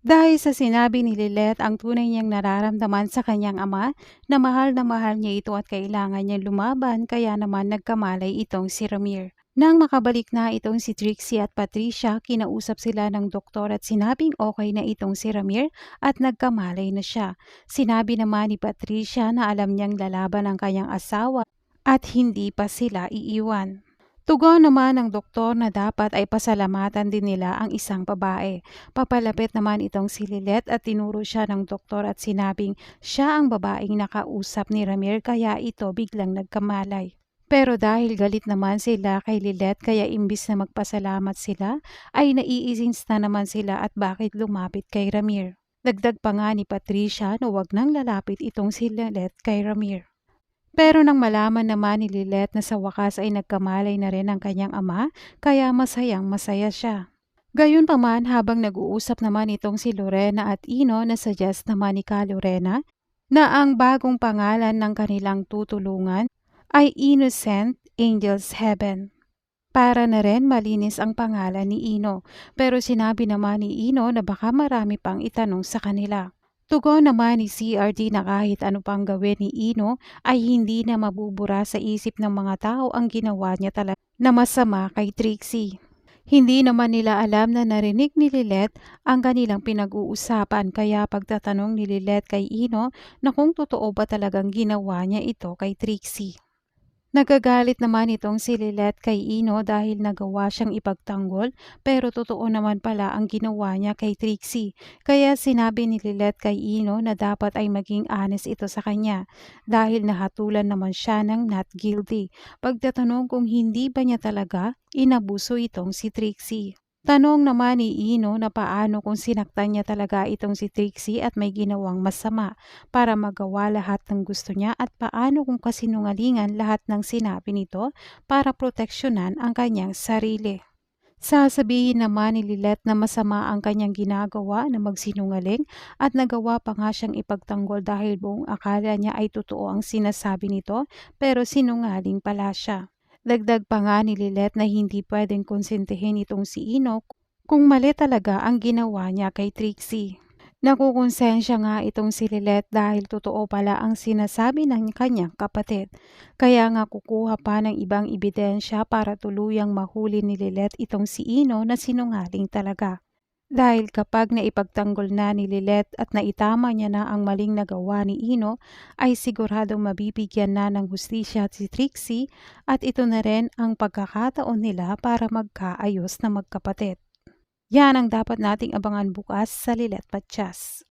Dahil sa sinabi ni Lilith ang tunay niyang nararamdaman sa kanyang ama na mahal na mahal niya ito at kailangan niyang lumaban kaya naman nagkamalay itong si Ramir. Nang makabalik na itong si Trixie at Patricia, kinausap sila ng doktor at sinabing okay na itong si Ramir at nagkamalay na siya. Sinabi naman ni Patricia na alam niyang lalaban ang kanyang asawa at hindi pa sila iiwan. Tugon naman ng doktor na dapat ay pasalamatan din nila ang isang babae. Papalapit naman itong si Lilet at tinuro siya ng doktor at sinabing siya ang babaeng nakausap ni Ramir kaya ito biglang nagkamalay. Pero dahil galit naman sila kay Lilet kaya imbis na magpasalamat sila ay naiisins na naman sila at bakit lumapit kay Ramir. Dagdag pa nga ni Patricia na wag nang lalapit itong si Lilet kay Ramir. Pero nang malaman naman ni Lilet na sa wakas ay nagkamalay na rin ang kanyang ama, kaya masayang masaya siya. Gayunpaman habang nag-uusap naman itong si Lorena at Ino na suggest naman ni Ka Lorena na ang bagong pangalan ng kanilang tutulungan ay Innocent Angels Heaven. Para na rin malinis ang pangalan ni Ino, pero sinabi naman ni Ino na baka marami pang itanong sa kanila. Tugon naman ni CRD na kahit ano pang gawin ni Ino ay hindi na mabubura sa isip ng mga tao ang ginawa niya talaga na masama kay Trixie. Hindi naman nila alam na narinig ni Lilet ang kanilang pinag-uusapan kaya pagtatanong ni Lilet kay Ino na kung totoo ba talagang ginawa niya ito kay Trixie. Nagagalit naman itong si Lilet kay Ino dahil nagawa siyang ipagtanggol pero totoo naman pala ang ginawa niya kay Trixie. Kaya sinabi ni Lilet kay Ino na dapat ay maging honest ito sa kanya dahil nahatulan naman siya ng not guilty. Pagtatanong kung hindi ba niya talaga inabuso itong si Trixie. Tanong naman ni Ino na paano kung sinaktan niya talaga itong si Trixie at may ginawang masama para magawa lahat ng gusto niya at paano kung kasinungalingan lahat ng sinabi nito para proteksyonan ang kanyang sarili. Sasabihin naman ni Lilet na masama ang kanyang ginagawa na magsinungaling at nagawa pa nga siyang ipagtanggol dahil buong akala niya ay totoo ang sinasabi nito pero sinungaling pala siya. Dagdag pa nga ni Lilet na hindi pwedeng konsentihin itong si Ino kung mali talaga ang ginawa niya kay Trixie. Nakukonsensya nga itong si Lilet dahil totoo pala ang sinasabi ng kanyang kapatid. Kaya nga kukuha pa ng ibang ebidensya para tuluyang mahuli ni Lilet itong si Ino na sinungaling talaga. Dahil kapag naipagtanggol na ni Lilet at naitama niya na ang maling nagawa ni Ino, ay siguradong mabibigyan na ng hustisya si Trixie at ito na rin ang pagkakataon nila para magkaayos na magkapatid. Yan ang dapat nating abangan bukas sa Lilet Patsyas.